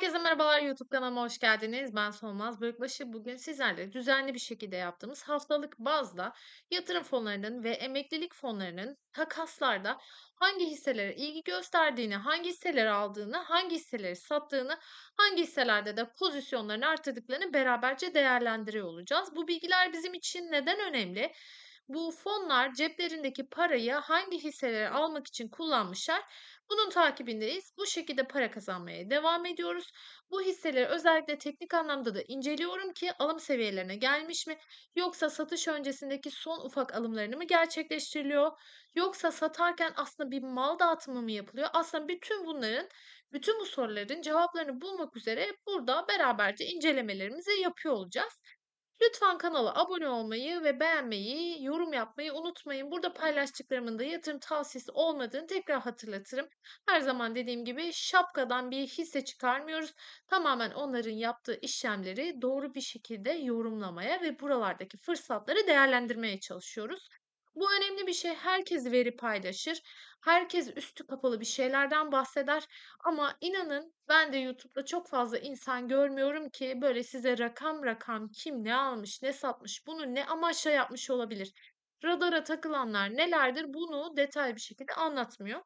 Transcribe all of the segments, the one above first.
Herkese merhabalar YouTube kanalıma hoş geldiniz. Ben Solmaz Bölükbaşı. Bugün sizlerle düzenli bir şekilde yaptığımız haftalık bazda yatırım fonlarının ve emeklilik fonlarının takaslarda hangi hisselere ilgi gösterdiğini, hangi hisseleri aldığını, hangi hisseleri sattığını, hangi hisselerde de pozisyonlarını artırdıklarını beraberce değerlendiriyor olacağız. Bu bilgiler bizim için neden önemli? Bu fonlar ceplerindeki parayı hangi hisseleri almak için kullanmışlar? Bunun takibindeyiz. Bu şekilde para kazanmaya devam ediyoruz. Bu hisseleri özellikle teknik anlamda da inceliyorum ki alım seviyelerine gelmiş mi? Yoksa satış öncesindeki son ufak alımlarını mı gerçekleştiriliyor? Yoksa satarken aslında bir mal dağıtımı mı yapılıyor? Aslında bütün bunların, bütün bu soruların cevaplarını bulmak üzere burada beraberce incelemelerimizi yapıyor olacağız. Lütfen kanala abone olmayı ve beğenmeyi, yorum yapmayı unutmayın. Burada paylaştıklarımın da yatırım tavsiyesi olmadığını tekrar hatırlatırım. Her zaman dediğim gibi şapkadan bir hisse çıkarmıyoruz. Tamamen onların yaptığı işlemleri doğru bir şekilde yorumlamaya ve buralardaki fırsatları değerlendirmeye çalışıyoruz. Bu önemli bir şey. Herkes veri paylaşır. Herkes üstü kapalı bir şeylerden bahseder. Ama inanın ben de YouTube'da çok fazla insan görmüyorum ki böyle size rakam rakam kim ne almış, ne satmış, bunu ne amaçla yapmış olabilir. Radara takılanlar nelerdir bunu detaylı bir şekilde anlatmıyor.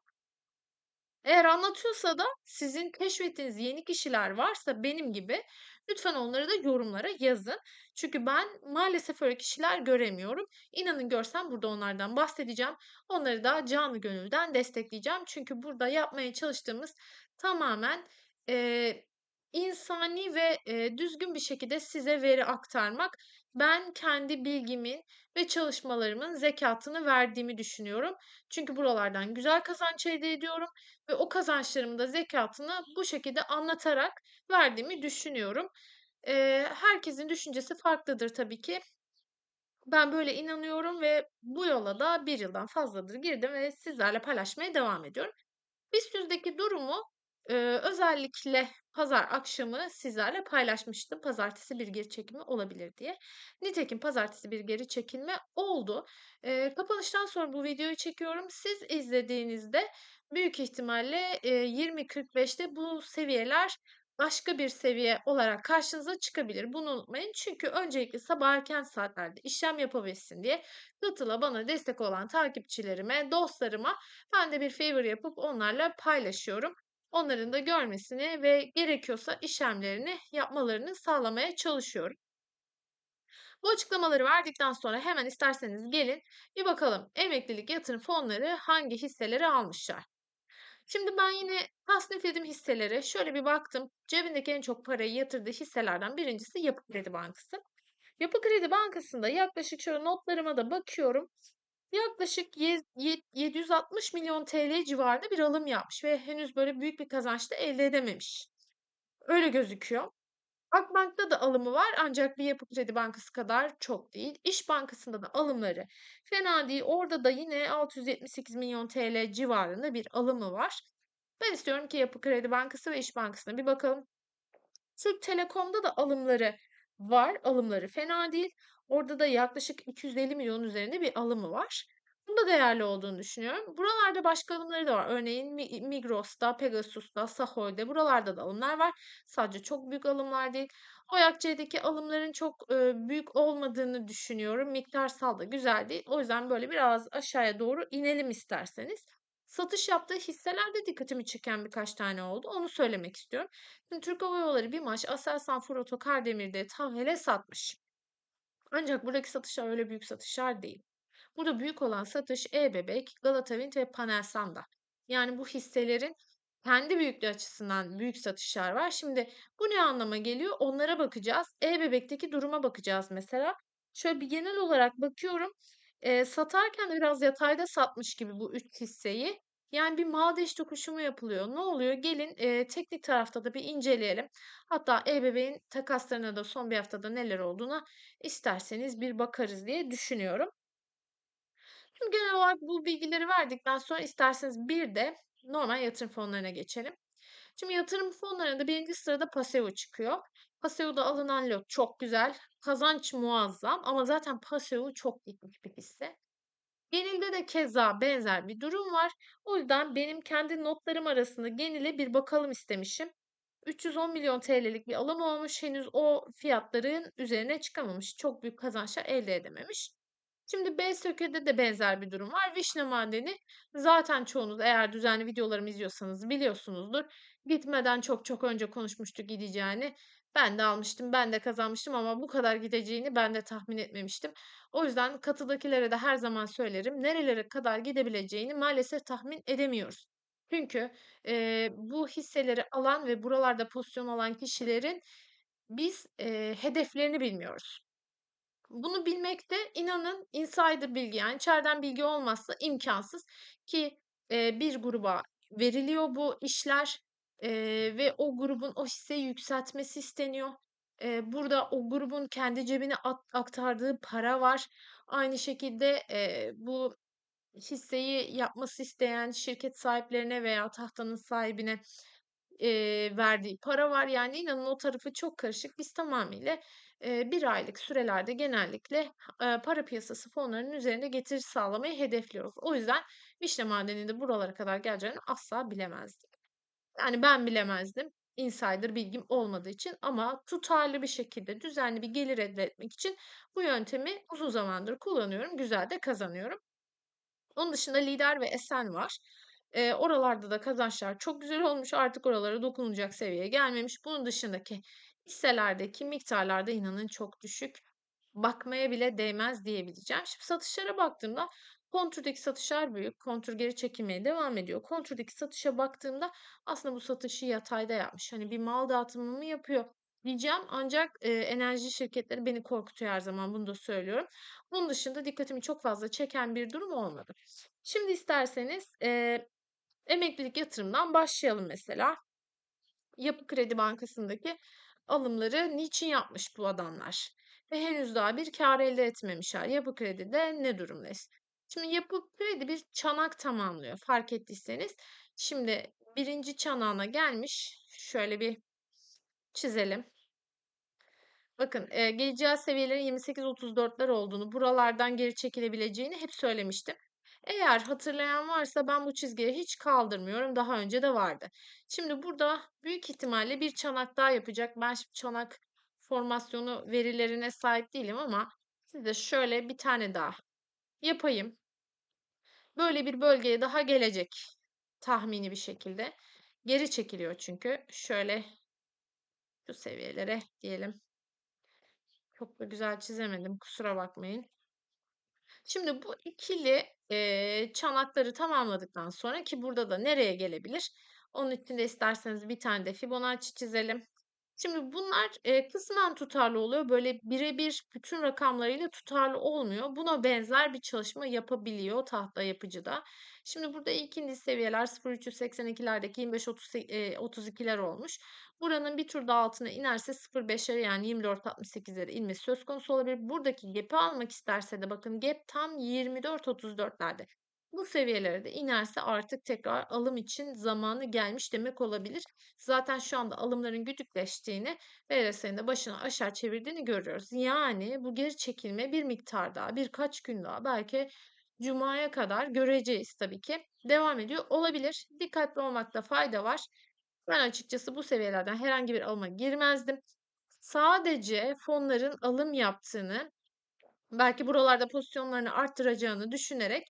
Eğer anlatıyorsa da sizin keşfettiğiniz yeni kişiler varsa benim gibi lütfen onları da yorumlara yazın. Çünkü ben maalesef öyle kişiler göremiyorum. İnanın görsem burada onlardan bahsedeceğim. Onları da canı gönülden destekleyeceğim. Çünkü burada yapmaya çalıştığımız tamamen eee, insani ve eee, düzgün bir şekilde size veri aktarmak. Ben kendi bilgimin ve çalışmalarımın zekatını verdiğimi düşünüyorum. Çünkü buralardan güzel kazanç elde ediyorum ve o kazançlarımın da zekatını bu şekilde anlatarak verdiğimi düşünüyorum. Eee, herkesin düşüncesi farklıdır tabii ki. Ben böyle inanıyorum ve bu yola da bir yıldan fazladır girdim ve sizlerle paylaşmaya devam ediyorum. BIST 100'deki durumu eee, özellikle pazar akşamı sizlerle paylaşmıştım. Pazartesi bir geri çekilme olabilir diye. Nitekim pazartesi bir geri çekilme oldu. Eee, kapanıştan sonra bu videoyu çekiyorum. Siz izlediğinizde büyük ihtimalle eee, 20.45'te bu seviyeler başka bir seviye olarak karşınıza çıkabilir. Bunu unutmayın. Çünkü öncelikle sabah erken saatlerde işlem yapabilsin diye Katıla bana destek olan takipçilerime, dostlarıma ben de bir favor yapıp onlarla paylaşıyorum. Onların da görmesini ve gerekiyorsa işlemlerini yapmalarını sağlamaya çalışıyorum. Bu açıklamaları verdikten sonra hemen isterseniz gelin bir bakalım emeklilik yatırım fonları hangi hisseleri almışlar. Şimdi ben yine tasnifledim hisseleri. Şöyle bir baktım. Cebindeki en çok parayı yatırdığı hisselerden birincisi Yapı Kredi Bankası. Yapı Kredi Bankası'nda yaklaşık şöyle notlarıma da bakıyorum. Yaklaşık ye- ye- 760 milyon TL civarında bir alım yapmış ve henüz böyle büyük bir kazanç da elde edememiş. Öyle gözüküyor. Akbank'ta da alımı var ancak bir Yapı Kredi Bankası kadar çok değil. İş Bankası'nda da alımları fena değil. Orada da yine 678 milyon TL civarında bir alımı var. Ben istiyorum ki Yapı Kredi Bankası ve İş Bankası'na bir bakalım. Türk Telekom'da da alımları var. Alımları fena değil. Orada da yaklaşık 250 milyon üzerinde bir alımı var. Bunda değerli olduğunu düşünüyorum. Buralarda başka alımları da var. Örneğin Mi- Migros'ta, Pegasus'ta, Sahol'de buralarda da alımlar var. Sadece çok büyük alımlar değil. Oyak.c'deki alımların çok büyük olmadığını düşünüyorum. Miktarsal da güzel değil. O yüzden böyle biraz aşağıya doğru inelim isterseniz. Satış yaptığı hisselerde dikkatimi çeken birkaç tane oldu. Onu söylemek istiyorum. Şimdi Türk Hava Yolları, BİMAŞ, Aselsan, Fırat Kardemir'de TAHEL'e satmış. Ancak buradaki satışlar öyle büyük satışlar değil. Burada büyük olan satış E-Bebek, Galata Wind ve Panelsan'da. Yani bu hisselerin kendi büyüklüğü açısından büyük satışlar var. Şimdi bu ne anlama geliyor? Onlara bakacağız. E-Bebek'teki duruma bakacağız mesela. Şöyle bir genel olarak bakıyorum. Eee, satarken de biraz yatayda satmış gibi bu 3 hisseyi. Yani bir Madeş tokuşumu yapılıyor. Ne oluyor? Gelin eee, teknik tarafta da bir inceleyelim. Hatta e-bebeğin takaslarına da son bir haftada neler olduğuna isterseniz bir bakarız diye düşünüyorum. Şimdi genel olarak bu bilgileri verdikten sonra isterseniz bir de normal yatırım fonlarına geçelim. Şimdi yatırım fonlarında birinci sırada Paseo çıkıyor. Paseo'da alınan lot çok güzel. Kazanç muazzam ama zaten Paseo çok gitmiş bir hisse. Genelde de keza benzer bir durum var. O yüzden benim kendi notlarım arasında genele bir bakalım istemişim. ₺310.000.000'lik bir alım olmuş. Henüz o fiyatların üzerine çıkamamış. Çok büyük kazançlar elde edememiş. Şimdi Beyztöke'de de benzer bir durum var. Vişne Madeni zaten çoğunuz eğer düzenli videolarımı izliyorsanız biliyorsunuzdur. Gitmeden çok çok önce konuşmuştuk gideceğini. Ben de almıştım, ben de kazanmıştım ama bu kadar gideceğini ben de tahmin etmemiştim. O yüzden katıdakilere de her zaman söylerim. Nerelere kadar gidebileceğini maalesef tahmin edemiyoruz. Çünkü, eee, bu hisseleri alan ve buralarda pozisyon alan kişilerin biz, eee, hedeflerini bilmiyoruz. Bunu bilmek de inanın insider bilgi yani içeriden bilgi olmazsa imkânsız ki, eee, bir gruba veriliyor bu işler, eee, ve o grubun o hisseyi yükseltmesi isteniyor. Eee, burada o grubun kendi cebine at aktardığı para var. Aynı şekilde, eee, bu hisseyi yapması isteyen şirket sahiplerine veya tahtanın sahibine, eee, verdiği para var. Yani inanın o tarafı çok karışık. Biz tamamıyla, eee, 1 aylık sürelerde genellikle, eee, para piyasası fonlarının üzerinde getiri sağlamayı hedefliyoruz. O yüzden Vişne Madeni'nde buralara kadar geleceğini asla bilemezdik. Yani ben bilemezdim insider bilgim olmadığı için ama tutarlı bir şekilde düzenli bir gelir elde etmek için bu yöntemi uzun zamandır kullanıyorum. Güzel de kazanıyorum. Onun dışında Lider ve Esen var. Eee, oralarda da kazançlar çok güzel olmuş. Artık oralara dokunulacak seviyeye gelmemiş. Bunun dışındaki hisselerdeki miktarlar da inanın çok düşük. Bakmaya bile değmez diyebileceğim. Şimdi satışlara baktığımda Kontür'deki satışlar büyük. Kontür geri çekilmeye devam ediyor. Kontür'deki satışa baktığımda aslında bu satışı yatayda yapmış. Hani bir mal dağıtımı mı yapıyor diyeceğim ancak, eee, enerji şirketleri beni korkutuyor her zaman bunu da söylüyorum. Bunun dışında dikkatimi çok fazla çeken bir durum olmadı. Şimdi isterseniz, eee, emeklilik yatırımdan başlayalım mesela. Yapı Kredi Bankası'ndaki alımları niçin yapmış bu adamlar? Ve henüz daha bir kâr elde etmemişler. Yapı Kredi'de ne durumdayız? Şimdi Yapı Kredi bir çanak tamamlıyor fark ettiyseniz. Şimdi 1'inci çanağına gelmiş. Şöyle bir çizelim. Bakın, eee, geleceği seviyelerin 28-34'ler olduğunu, buralardan geri çekilebileceğini hep söylemiştim. Eğer hatırlayan varsa ben bu çizgiyi hiç kaldırmıyorum. Daha önce de vardı. Şimdi burada büyük ihtimalle bir çanak daha yapacak. Ben şimdi çanak formasyonu verilerine sahip değilim ama size şöyle bir tane daha yapayım. Böyle bir bölgeye daha gelecek tahmini bir şekilde. Geri çekiliyor çünkü. Şöyle şu seviyelere diyelim. Çok da güzel çizemedim, kusura bakmayın. Şimdi bu ikili, eee, çanakları tamamladıktan sonra ki burada da nereye gelebilir? Onun için de isterseniz bir tane de Fibonacci çizelim. Şimdi bunlar, eee, kısmen tutarlı oluyor. Böyle bire bir bütün rakamlarıyla tutarlı olmuyor. Buna benzer bir çalışma yapabiliyor tahta yapıcı da. Şimdi burada ilk indice seviyeler 0.382'lerdeki 25.30 eee, 32'ler olmuş. Buranın bir tur daha altına inerse 0.5'lere yani 24.68'lere inmesi söz konusu olabilir. Buradaki gap'i almak isterse de bakın gap tam 24.34'lerde. Bu seviyelere de inerse artık tekrar alım için zamanı gelmiş demek olabilir. Zaten şu anda alımların güdükleştiğini ve RSI'nin de başını aşağı çevirdiğini görüyoruz. Yani bu geri çekilme bir miktar daha, birkaç gün daha belki cumaya kadar göreceğiz tabii ki. Devam ediyor olabilir. Dikkatli olmakta fayda var. Ben açıkçası bu seviyelerden herhangi bir alıma girmezdim. Sadece fonların alım yaptığını, belki buralarda pozisyonlarını arttıracağını düşünerek,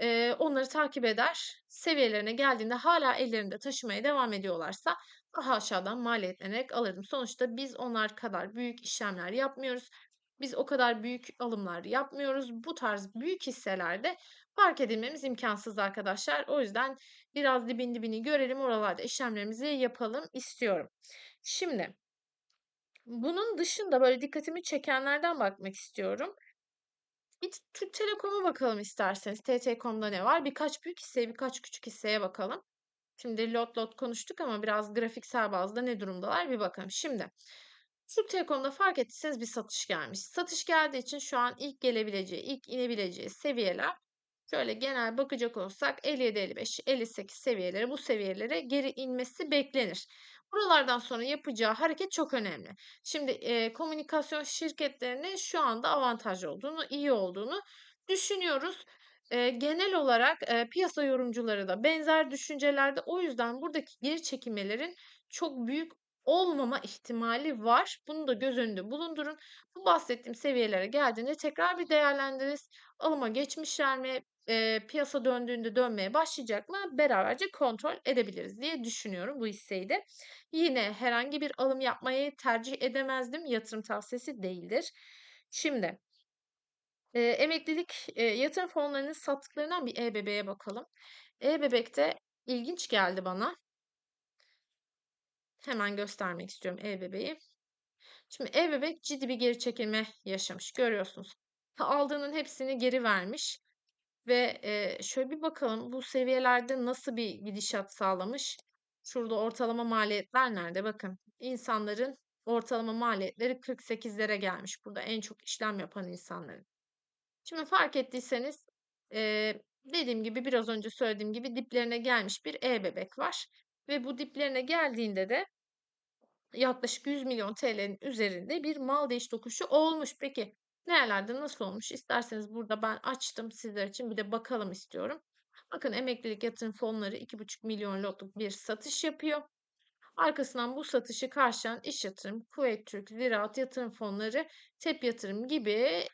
eee, onları takip eder. Seviyelerine geldiğinde hâlâ ellerinde taşımaya devam ediyorlarsa daha aşağıdan maliyetlenerek alırdım. Sonuçta biz onlar kadar büyük işlemler yapmıyoruz. Biz o kadar büyük alımlar yapmıyoruz. Bu tarz büyük hisselerde fark edilmemiz imkânsız arkadaşlar. O yüzden biraz dibin dibini görelim, oralarda işlemlerimizi yapalım istiyorum. Şimdi bunun dışında böyle dikkatimi çekenlerden bakmak istiyorum. Bir Türk Telekom'a bakalım isterseniz. TT.com'da ne var? Birkaç büyük hisseye, birkaç küçük hisseye bakalım. Şimdi lot lot konuştuk ama biraz grafiksel bazda ne durumdalar bir bakalım. Şimdi Türk Telekom'da fark ettiyseniz bir satış gelmiş. Satış geldiği için şu an ilk gelebileceği, ilk inebileceği seviyeler şöyle genel bakacak olursak 57-55, 58 seviyeleri bu seviyelere geri inmesi beklenir. Buralardan sonra yapacağı hareket çok önemli. Şimdi, eee, komünikasyon şirketlerinin şu anda avantajlı olduğunu, iyi olduğunu düşünüyoruz. Eee, genel olarak, eee, piyasa yorumcuları da benzer düşüncelerde. O yüzden buradaki geri çekilmelerin çok büyük olmama ihtimali var. Bunu da göz önünde bulundurun. Bu bahsettiğim seviyelere geldiğinde tekrar bir değerlendiririz. Alıma geçmişler mi? Eee, piyasa döndüğünde dönmeye başlayacak mı? Beraberce kontrol edebiliriz diye düşünüyorum bu hisseyi de. Yine herhangi bir alım yapmayı tercih edemezdim. Yatırım tavsiyesi değildir. Şimdi Eee, emeklilik, eee, yatırım fonlarının sattıklarından bir e-Bebeğe bakalım. E-Bebek'te ilginç geldi bana. Hemen göstermek istiyorum e-Bebeği. Şimdi e-Bebek ciddi bir geri çekilme yaşamış. Görüyorsunuz. Aldığının hepsini geri vermiş ve, eee, şöyle bir bakalım bu seviyelerde nasıl bir gidişat sağlamış? Şurada ortalama maliyetler nerede? Bakın, insanların ortalama maliyetleri 48'lere gelmiş. Burada en çok işlem yapan insanların. Şimdi fark ettiyseniz, eee, dediğim gibi, biraz önce söylediğim gibi diplerine gelmiş bir e-Bebek var ve bu diplerine geldiğinde de yaklaşık ₺100.000.000'nin üzerinde bir mal değiş tokuşu olmuş. Peki, nerelerde nasıl olmuş? İsterseniz burada ben açtım sizler için bir de bakalım istiyorum. Bakın emeklilik yatırım fonları $2.500.000 lotluk bir satış yapıyor. Arkasından bu satışı karşılayan İş Yatırım, Kuveyt Türk, Ziraat Yatırım Fonları, TEP Yatırım gibi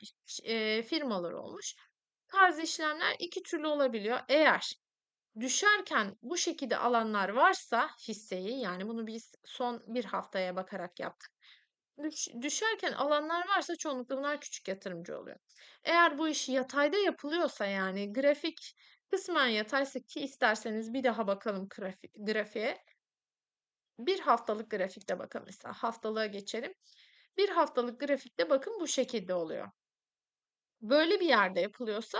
eee, firmalar olmuş. Tarzı işlemler 2 türlü olabiliyor. Eğer düşerken bu şekilde alanlar varsa hisseyi, yani bunu biz son 1 haftaya bakarak yaptık. Düş düşerken alanlar varsa çoğunlukla bunlar küçük yatırımcı oluyor. Eğer bu iş yatayda yapılıyorsa, yani grafik kısmen yataysa ki isterseniz bir daha bakalım grafi grafiğe. 1 haftalık grafikte bakın mesela, haftalığa geçelim. 1 haftalık grafikte bakın bu şekilde oluyor. Böyle bir yerde yapılıyorsa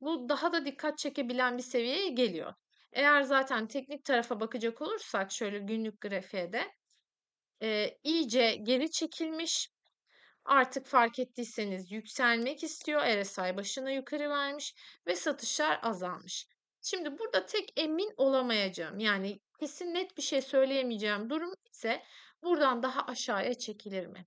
bu daha da dikkat çekebilen bir seviyeye geliyor. Eğer zaten teknik tarafa bakacak olursak şöyle günlük grafiğe de, eee, iyice geri çekilmiş, artık fark ettiyseniz yükselmek istiyor, RSI başını yukarı vermiş ve satışlar azalmış. Şimdi burada tek emin olamayacağım, yani kesin net bir şey söyleyemeyeceğim durum ise buradan daha aşağıya çekilir mi?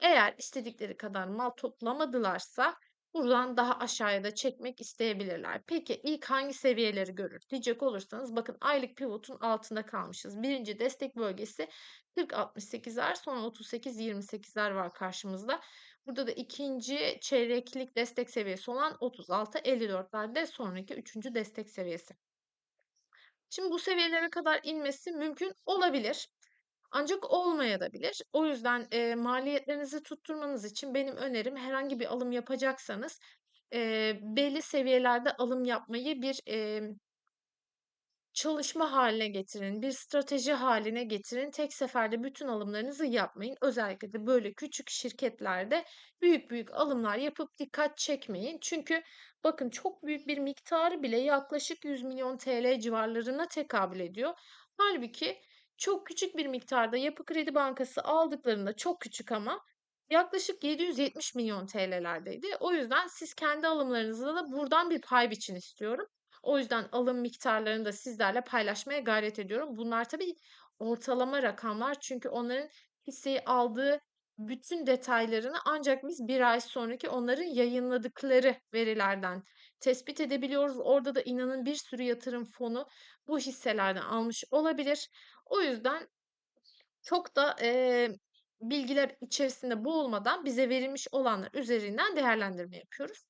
Eğer istedikleri kadar mal toplamadılarsa buradan daha aşağıya da çekmek isteyebilirler. Peki ilk hangi seviyeleri görür diyecek olursanız bakın aylık pivotun altında kalmışız. 1'inci destek bölgesi 40.68'ler sonra 38.28'ler var karşımızda. Burada da 2'nci çeyreklik destek seviyesi olan 36.54'lerde sonraki 3'üncü destek seviyesi. Şimdi bu seviyelere kadar inmesi mümkün olabilir. Ancak olmayabilir. O yüzden, eee, maliyetlerinizi tutturmanız için benim önerim herhangi bir alım yapacaksanız, eee, belli seviyelerde alım yapmayı bir, emm çalışma hâline getirin, bir strateji hâline getirin. Tek seferde bütün alımlarınızı yapmayın. Özellikle de böyle küçük şirketlerde büyük büyük alımlar yapıp dikkat çekmeyin. Çünkü bakın çok büyük bir miktarı bile yaklaşık TL100.000.000 civarlarına tekabül ediyor. Hâlbuki çok küçük bir miktarda Yapı Kredi Bankası aldıklarında çok küçük ama yaklaşık TL770.000.000'lerdeydi. O yüzden siz kendi alımlarınızda da buradan bir pay biçin istiyorum. O yüzden alım miktarlarını da sizlerle paylaşmaya gayret ediyorum. Bunlar tabii ortalama rakamlar çünkü onların hisseyi aldığı bütün detaylarını ancak biz 1 ay sonraki onların yayınladıkları verilerden tespit edebiliyoruz. Orada da inanın bir sürü yatırım fonu bu hisselerden almış olabilir. O yüzden çok da, eee, bilgiler içerisinde boğulmadan bize verilmiş olanlar üzerinden değerlendirme yapıyoruz.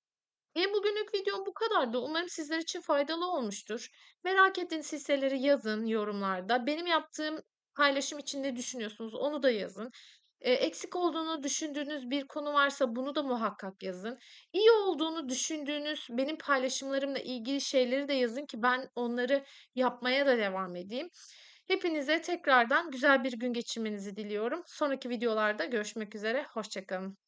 Eee, bugünlük videom bu kadardı. Umarım sizler için faydalı olmuştur. Merak ettiğiniz hisseleri yazın yorumlarda. Benim yaptığım paylaşım için ne düşünüyorsunuz onu da yazın. Eee, eksik olduğunu düşündüğünüz bir konu varsa bunu da muhakkak yazın. İyi olduğunu düşündüğünüz benim paylaşımlarımla ilgili şeyleri de yazın ki ben onları yapmaya da devam edeyim. Hepinize tekrardan güzel bir gün geçirmenizi diliyorum. Sonraki videolarda görüşmek üzere, hoşça kalın.